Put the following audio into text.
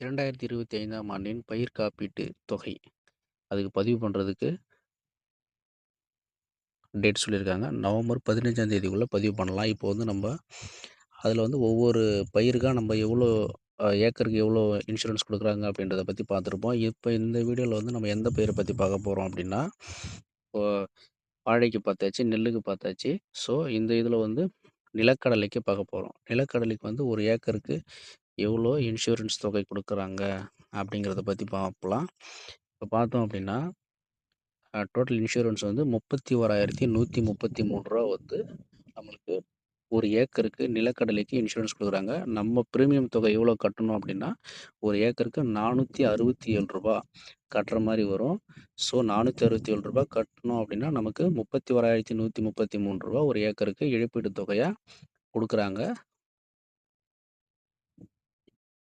2025ஆம் ஆண்டின் பயிர் காப்பீட்டு தொகை. அதுக்கு பதிவு பண்ணுறதுக்கு டேட் சொல்லியிருக்காங்க. நவம்பர் பதினஞ்சாம் தேதிக்குள்ளே பதிவு பண்ணலாம். இப்போ வந்து நம்ம அதில் வந்து ஒவ்வொரு பயிருக்காக நம்ம எவ்வளோ ஏக்கருக்கு எவ்வளோ இன்சூரன்ஸ் கொடுக்குறாங்க அப்படின்றத பற்றி பார்த்துருப்போம். இப்போ இந்த வீடியோவில் வந்து நம்ம எந்த பயிரை பற்றி பார்க்க போகிறோம் அப்படின்னா, வாழைக்கு பார்த்தாச்சு, நெல்லுக்கு பார்த்தாச்சு. ஸோ இந்த இதில் வந்து நிலக்கடலைக்கு பார்க்க போகிறோம் நிலக்கடலைக்கு வந்து ஒரு ஏக்கருக்கு எவ்வளோ இன்சூரன்ஸ் தொகை கொடுக்குறாங்க அப்படிங்கிறத பற்றி பார்க்கலாம். இப்போ பார்த்தோம் அப்படின்னா, டோட்டல் இன்சூரன்ஸ் வந்து முப்பத்தி ஓராயிரத்தி நூற்றி முப்பத்தி மூணு ரூபா வந்து நம்மளுக்கு ஒரு ஏக்கருக்கு நிலக்கடலைக்கு இன்சூரன்ஸ் கொடுக்குறாங்க நம்ம ப்ரீமியம் தொகை எவ்வளோ கட்டணும் அப்படின்னா, ஒரு ஏக்கருக்கு நானூற்றி அறுபத்தி ஏழு ரூபா கட்டுற மாதிரி வரும். ஸோ நானூற்றி அறுபத்தி ஏழு ரூபா கட்டணும் அப்படின்னா, நமக்கு முப்பத்தி ஓராயிரத்தி நூற்றி முப்பத்தி மூணு ரூபா ஒரு ஏக்கருக்கு இழப்பீடு தொகையாக கொடுக்குறாங்க